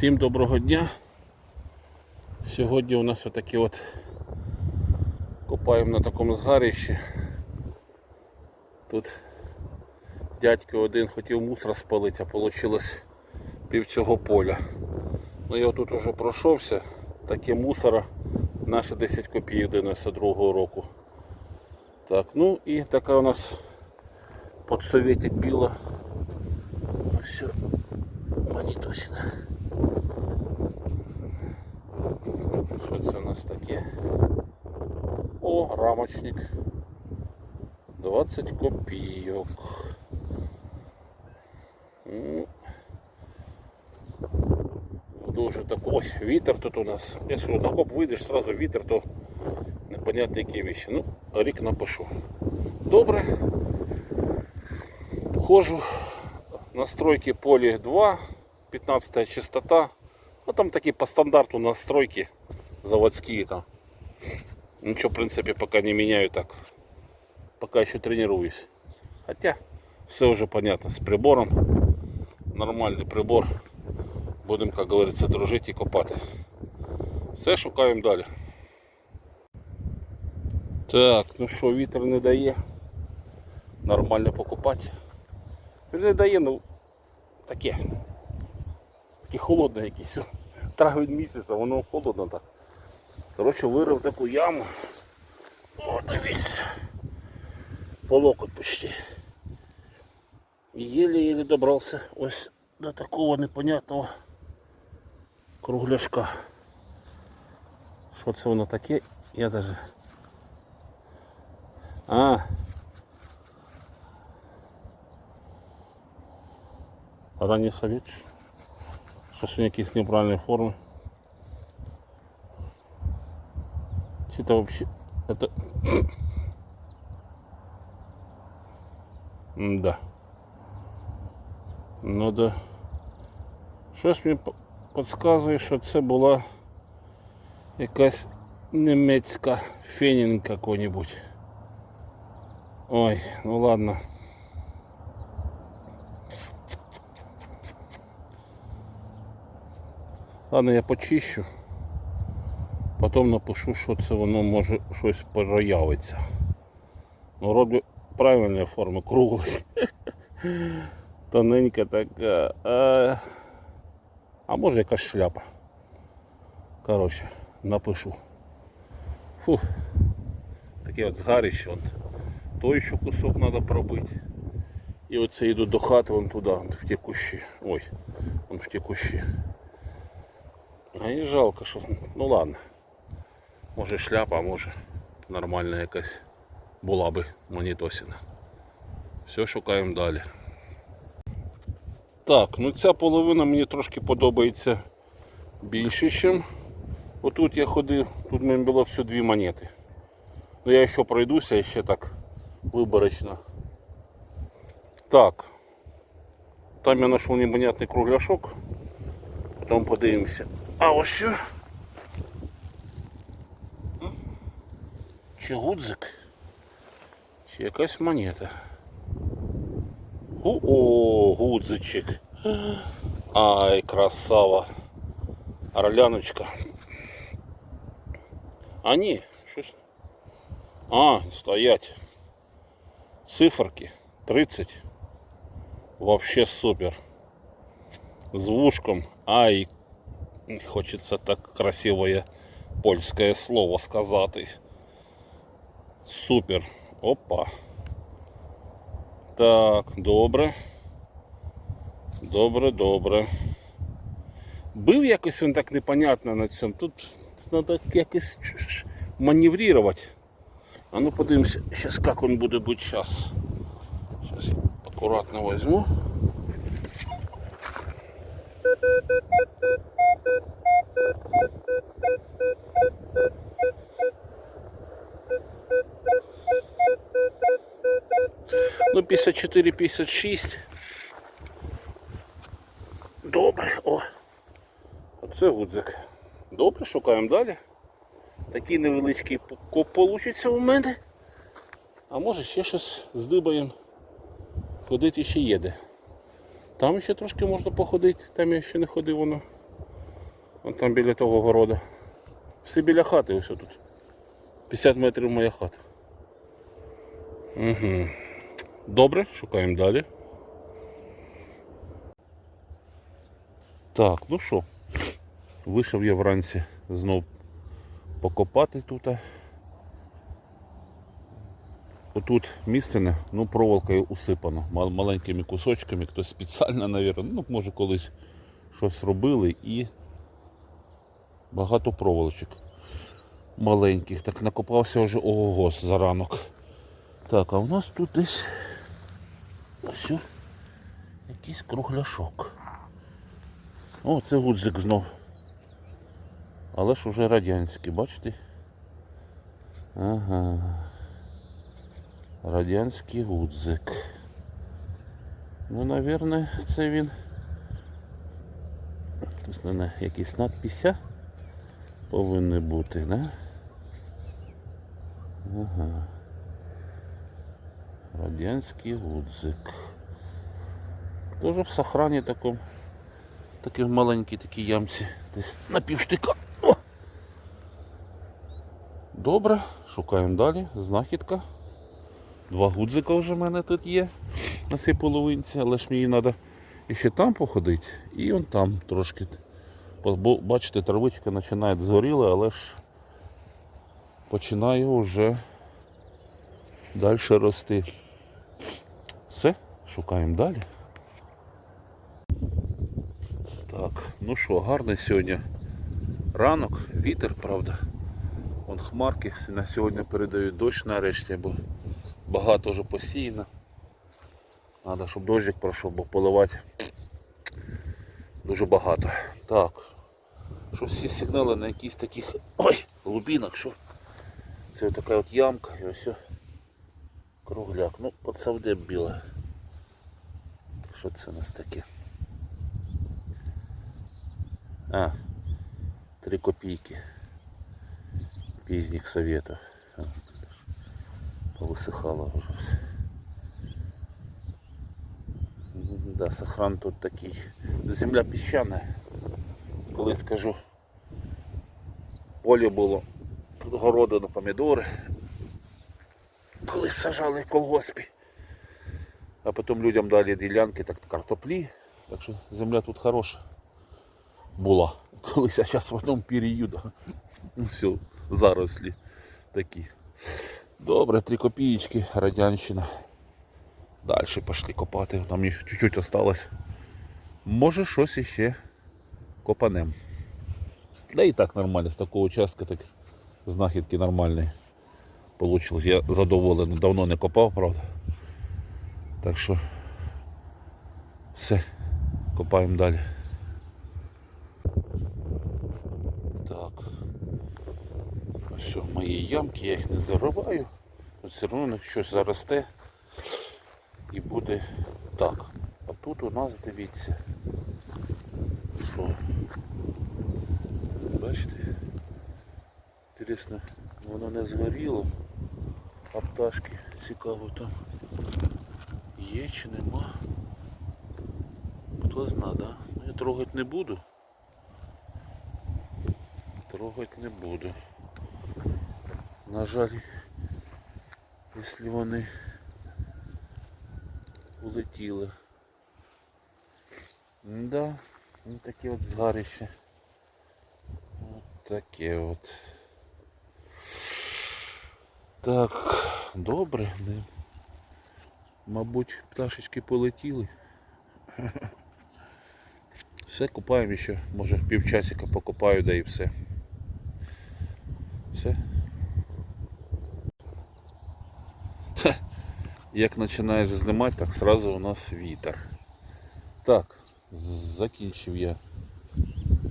Всім доброго дня. Сьогодні у нас отакі от копаємо на такому згарищі. Тут дядько один хотів мусор спалити, а вийшло пів цього поля. Ну я тут уже пройшовся, таке мусора наші 10 копійок 92-го року. Так, ну і така у нас подсоветик біла. Все, монітосина. Що це у нас таке? О, рамочник. 20 копійок. Ну, Дуже так. Ой, вітер тут у нас. Якщо на коп вийдеш, сразу вітер, то непонятно які вещи. Ну, рік напишу. Добре. Вхожу. Настройки поле 2, 15 частота. Ну там такие по стандарту настройки заводские там. Ничего, в принципе, пока не меняю так. Пока еще тренируюсь. Хотя, все уже понятно. С прибором. Нормальный прибор. Будем, как говорится, дружить і копати. Все шукаємо далі. Так, ну що, вітер не дає. Нормально покупати. Він не дає, ну таке. Таке холодне якесь. Травень місяць, а воно холодно так. Коротше, вирив таку яму. О, дивіться. По локоть почти. І єле-єле добрався ось до такого непонятного кругляшка. Що це воно таке? Я даже. А, ранній совет. Щось він якісь неправильної форми. Чи це вообще... Это... да. Ну да. Щось мені п- підказує, що це була якась німецька фенінг какой-нибудь. Ой, ну ладно. Ладно, я почищу. Потім напишу, що це воно може щось проявиться. Ну, роблю правильної форми, круглий. Тоненька така. А, а може якась шляпа. Коротше, напишу. Фух. Таке от згарище. От. Той ще кусок треба пробити. І оце йду до хати вон туди, вон в ті кущі. Ой, вон в ті кущі. А і жалко, що. Ну ладно. Може шляпа, а може нормальна якась була би монітосіна. Все шукаємо далі. Так, ну ця половина мені трошки подобається більше, ніж отут я ходив, тут мені було все дві монети. Ну я ще пройдуся ще так виборочно. Так. Там я знайшов непонятний кругляшок. Потім подивимося. А ось що. Чи гудзик? Чи якась монета? О, гудзичок. Ай, красава. Орляночка. А ні, щось. А, стоять. Циферки 30. Вообще супер. Вушком. Ай, хочеться так красивое польське слово сказати. Супер. Опа. Так, добре. Добре, добре. Бив якось він так непонятно на цьому. Тут треба якось маневрувати. А ну подивимося, зараз як він буде бути зараз. Зараз я акуратно возьму. 54-56. Добре, о. Оце гудзик. Добре, шукаємо далі. Такий невеличкий коп получиться у мене. А може ще щось здибаємо. Ходити ще їде. Там ще трошки можна походити, там я ще не ходив воно. Вон там біля того города. Всі біля хати ось тут. 50 метрів моя хата. Угу. Добре, шукаємо далі. Так, ну що, вийшов я вранці знов покопати тут. Отут місцене, ну, проволокою усипано мал- маленькими кусочками, хтось спеціально, мабуть, ну, може колись щось робили і багато проволочок маленьких. Так накопався вже ого за ранок. Так, а у нас тут десь ось якийсь кругляшок. О, це гудзик знов. Але ж уже радянський, бачите? Ага. Радянський гудзик. Ну, напевно, це він. Тут, мене якісь надписи повинні бути, да? Ага. Радянський гудзик. Тоже в сохрані такому. Такі маленькі такі ямці. Десь на! Добре, шукаємо далі. Знахідка. Два гудзика вже в мене тут є на цій половинці, але ж мені треба ще там походити і он там трошки. Бачите, травичка починає згоріла, але ж починає вже далі рости. Все, шукаємо далі. Так, ну що, гарний сьогодні ранок, вітер, правда. Вон хмарки на сьогодні передають дощ нарешті, бо багато вже посіяно. Треба, щоб дощик пройшов, бо поливати дуже багато. Так. Що всі сигнали на якісь таких ой, глубинах, що це така от ямка і ось кругляк. Ну, подсавде біле. Що це у нас таке? А, три копійки пізніх советов. А, Повисихало вже все. Да, сохран тут такий. Земля піщана. Коли скажу, поле було, тут городи на помідори. Коли сажали в колгоспі. А потім людям дали ділянки, так картоплі. Так що земля тут хороша була. Колись, а зараз в одному періоді. Все, зарослі такі. Добре, три копійки, радянщина. Далі пішли копати, там чуть-чуть осталось. Може щось іще копанем. Да і так нормально, з такого участка так знахідки нормальні. Получилось. Я задоволений, давно не копав, правда. Так що все, копаємо далі. Так. Ось мої ямки, я їх не зариваю. Все одно щось заросте і буде так. А тут у нас дивіться, що бачите? Інтересно, воно не згоріло, а пташки цікаво там є чи нема. Хто зна, да? Ну, Я трогати не буду. Трогати не буду. На жаль, якщо вони улетіли. Да, ну таке от згарище. От таке от. Так, добре. Мабуть, пташечки полетіли. Все купаємо ще, може півчасика покупаю, да і все. Все. Як починаєш знімати, так сразу у нас вітер. Так, закінчив я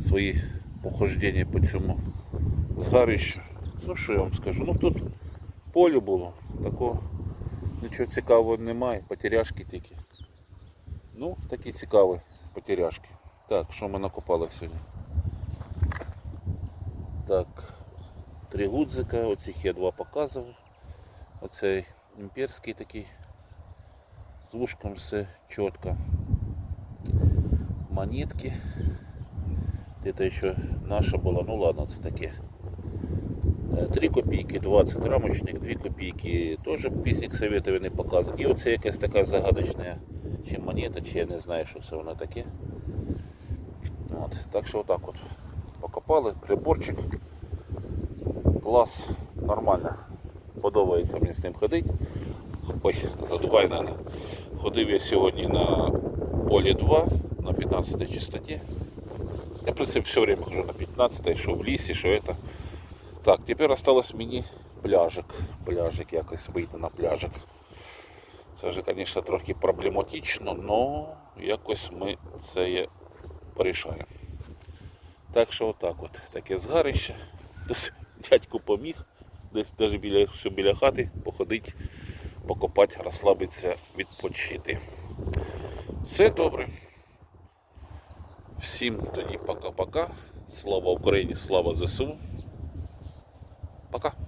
свої похождення по цьому згарищу. Ну що я вам скажу? Ну тут поле було, такого нічого цікавого немає, потеряшки тільки. Ну, такі цікаві потеряшки. Так, що ми накопали сьогодні? Так, три гудзика, оцих я два показував. Оцей імперський такий з вушком все чітко. Монетки Где-то еще наша была, ну ладно, це таке. 3 копійки, 20 рамочник, 2 копійки, теж пісник советові не показує. І оце якась така загадочна, чи монета, чи я не знаю, що це воно таке. От, так що отак от. Покопали, приборчик. Клас, нормально. Подобається мені з ним ходити. Ой, задувай мене. Ходив я сьогодні на полі 2 на 15 частоті. Я, в принципе, все время хожу на 15 що в лісі, що это. Так, тепер осталось мені пляжик. Пляжик якось вийти на пляжик. Це вже, звісно, трохи проблематично, але якось ми це порішаємо. Так що отак от, таке згарище. Десь дядьку поміг, десь навіть біля, все біля хати походити, покопати, розслабитися, відпочити. Все добре. Всім тоді пока-пока. Слава Україні, слава ЗСУ. Пока.